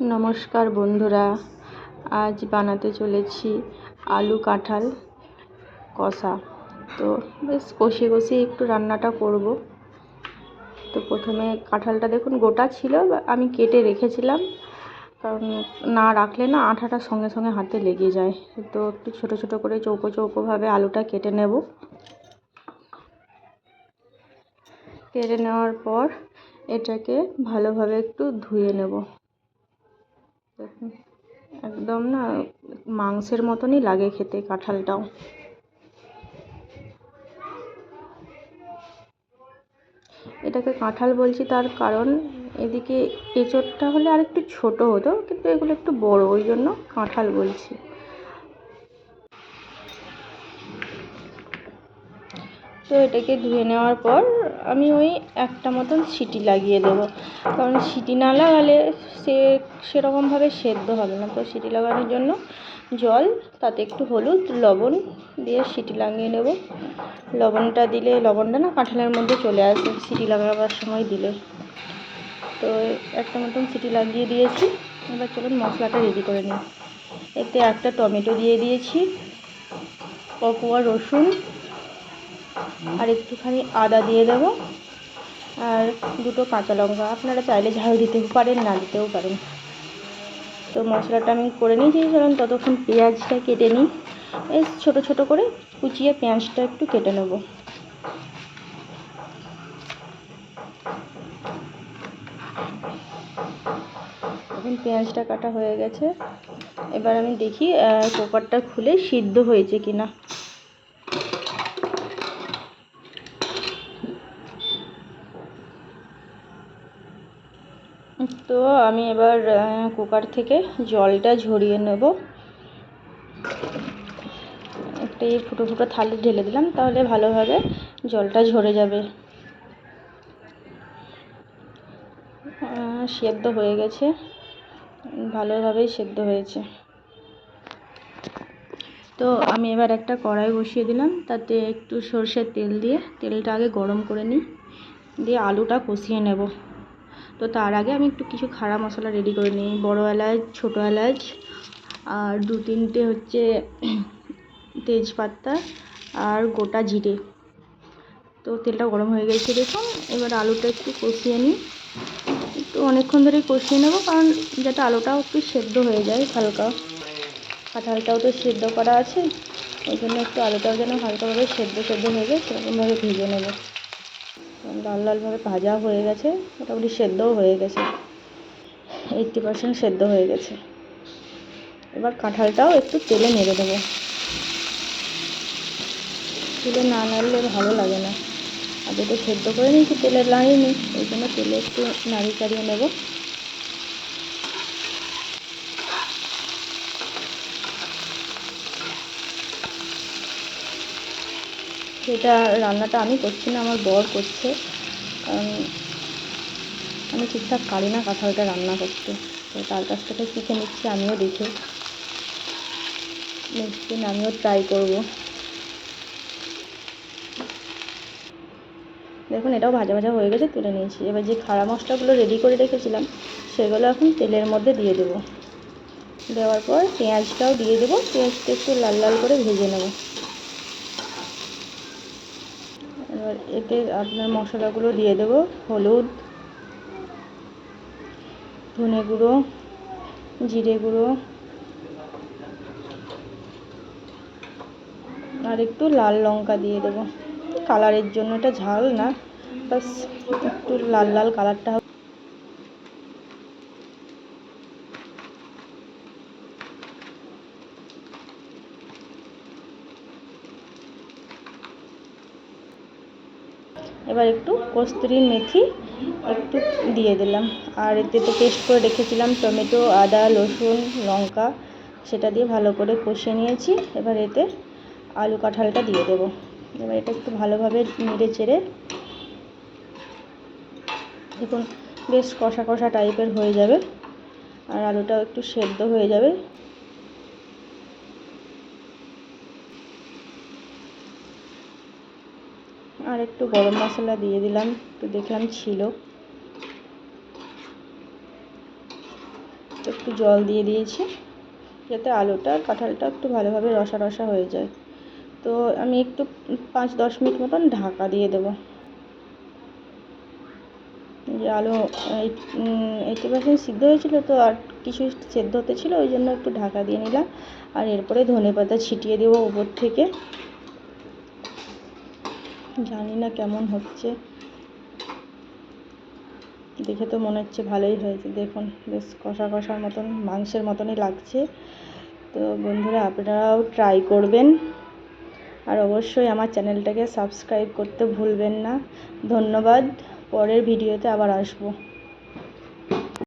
নমস্কার বন্ধুরা, আজ বানাতে চলেছি আলু কাঁঠাল কষা। তো বেশ কষিয়ে কষিয়ে একটু রান্নাটা করব। তো প্রথমে কাঁঠালটা দেখুন, গোটা ছিল আমি কেটে রেখেছিলাম। কারণ না রাখলে না আঠাটা সঙ্গে সঙ্গে হাতে লেগে যায়। তো একটু ছোটো ছোটো করে চৌকো চৌকোভাবে আলুটা কেটে নেব। কেটে নেওয়ার পর এটাকে ভালোভাবে একটু ধুয়ে নেব। একদম না, মাংসের মতনই লাগে খেতে কাঁঠালটাও। এটাকে কাঁঠাল বলছি তার কারণ, এদিকে এঁচোড়টা হলে আর একটু ছোটো হতো, কিন্তু এগুলো একটু বড়, ওই জন্য কাঁঠাল বলছি। তো এটাকে ধুয়ে নেওয়ার পর আমি ওই একটা মতন সিটি লাগিয়ে দেবো। কারণ সিটি না লাগালে সে সেরকমভাবে সেদ্ধ হবে না। তো সিটি লাগানোর জন্য জল, তাতে একটু হলুদ, লবণ দিয়ে সিটি লাগিয়ে নেব। লবণটা দিলে, লবণটা না কাঁঠালের মধ্যে চলে আসে, সিটি লাগাবার সময় দিলে। তো একটা মতন সিটি লাগিয়ে দিয়েছি। এবার চলুন মশলাটা রেডি করে নিই। এতে একটা টমেটো দিয়ে দিয়েছি কপুয়া রসুন আর একটুখানি আদা দিয়ে দেবো। আর দুটো কাঁচা লঙ্কা। আপনারা চাইলে ঝাল দিতেও পারেন, না দিতেও পারেন। তো মশলাটা আমি করে নিয়েছি, কারণ ততক্ষণ পেঁয়াজটা কেটে নিই। এই ছোটো ছোটো করে কুচিয়ে পেঁয়াজটা একটু কেটে নেব। এখন পেঁয়াজটা কাটা হয়ে গেছে। এবার আমি দেখি কুকারটা খুলে সিদ্ধ হয়েছে কিনা। তো আমি এবার কুকার থেকে জলটা ঝরিয়ে নেব। একটা এই ফুটো ফুটো থালে ঢেলে দিলাম, তাহলে ভালোভাবে জলটা ঝরে যাবে। সেদ্ধ হয়ে গেছে। ভালোভাবেই সেদ্ধ হয়েছে। তো আমি এবার একটা কড়াই বসিয়ে দিলাম, তাতে একটু সর্ষের তেল দিয়ে, তেলটা আগে গরম করে নিই। দিয়ে আলুটা কষিয়ে নেব। তো তার আগে আমি একটু কিছু খাড়া মশলা রেডি করে নিই। বড়ো এলাচ, ছোটো এলাচ, আর দু তিনটে হচ্ছে তেজপাতা আর গোটা জিরে। তো তেলটা গরম হয়ে গেছে, দেখুন। এবার আলুটা একটু কষিয়ে নিই। একটু অনেকক্ষণ ধরে কষিয়ে নেব, কারণ যাতে আলুটাও একটু সেদ্ধ হয়ে যায় হালকা। কাঁঠালটাও তো সেদ্ধ করা আছে, ওই জন্য একটু আলুটাও যেন হালকাভাবে সেদ্ধ সেদ্ধ হয়ে যায়, সেরকমভাবে ভেজে নেব। লাল লালভাবে ভাজা হয়ে গেছে, মোটামুটি সেদ্ধও হয়ে গেছে। এইটটি পার্সেন্ট সেদ্ধ হয়ে গেছে। এবার কাঁঠালটাও একটু তেলে নেড়ে দেবো। তেলে না নাড়লে ভালো লাগে না। আগে তো সেদ্ধ করে নিয়েছি তেলে নাড়িয়ে ওই জন্য তেলে একটু নাড়িয়ে চাড়িয়ে নেব। সেটা রান্নাটা আমি করছি না, আমার বর করছে। কারণ আমি ঠিকঠাক পারি না কাঁঠালটা রান্না করতে। তো তার কাছ থেকে শিখে নিচ্ছি, আমিও দেখে নেক্সট দিন আমিও ট্রাই করব। দেখুন, এটাও ভাজা ভাজা হয়ে গেছে, তুলে নিয়েছি। এবার যে খাড়া মশলাগুলো রেডি করে রেখেছিলাম, সেগুলো এখন তেলের মধ্যে দিয়ে দেবো। দেওয়ার পর পেঁয়াজটাও দিয়ে দেবো, পেঁয়াজটা একটু লাল লাল করে ভেজে নেব। এবার এতে আপনার মশলাগুলো দিয়ে দেব, হলুদ, ধনে গুঁড়ো, জিরে গুঁড়ো, আর একটু লাল লঙ্কা দিয়ে দেবো। কালারের জন্য এটা ঝাল না, বাস একটু লাল লাল কালারটা এবার একটু কস্তুরি মেথি একটু দিয়ে দিলাম। আর এতে তো পেস্ট করে রেখেছিলাম টমেটো, আদা, রসুন, লঙ্কা, সেটা দিয়ে ভালো করে কষিয়ে নিয়েছি। এবার এতে আলু কাঁঠালটা দিয়ে দেবো। এবার এটা একটু ভালোভাবে নেড়ে চেড়ে দেখুন, বেশ কষা কষা টাইপের হয়ে যাবে। আর আলুটাও একটু সেদ্ধ হয়ে যাবে। আর একটু গরম মশলা দিয়ে দিলাম, তো দেখলাম ছিল। একটু জল দিয়ে দিয়েছি, যাতে আলুটা কাঁঠালটা একটু ভালোভাবে রসা রসা হয়ে যায়। তো আমি একটু পাঁচ দশ মিনিট মতন ঢাকা দিয়ে দেবো। যে আলু এইটি পার্সেন্ট সিদ্ধ হয়েছিল তো, আর কিছু সেদ্ধ হতে ছিল, ওই জন্য একটু ঢাকা দিয়ে নিলাম। আর এরপরে ধনে পাতা ছিটিয়ে দেবো উপর থেকে। জানি না কেমন হচ্ছে। দেখে তো মনে হচ্ছে ভালোই হয়েছে। দেখুন, বেশ কষা কষার মতন, মাংসের মতনই লাগছে। তো বন্ধুরা, আপনারাও ট্রাই করবেন। আর অবশ্যই আমার চ্যানেলটাকে সাবস্ক্রাইব করতে ভুলবেন না। ধন্যবাদ। পরের ভিডিওতে আবার আসব।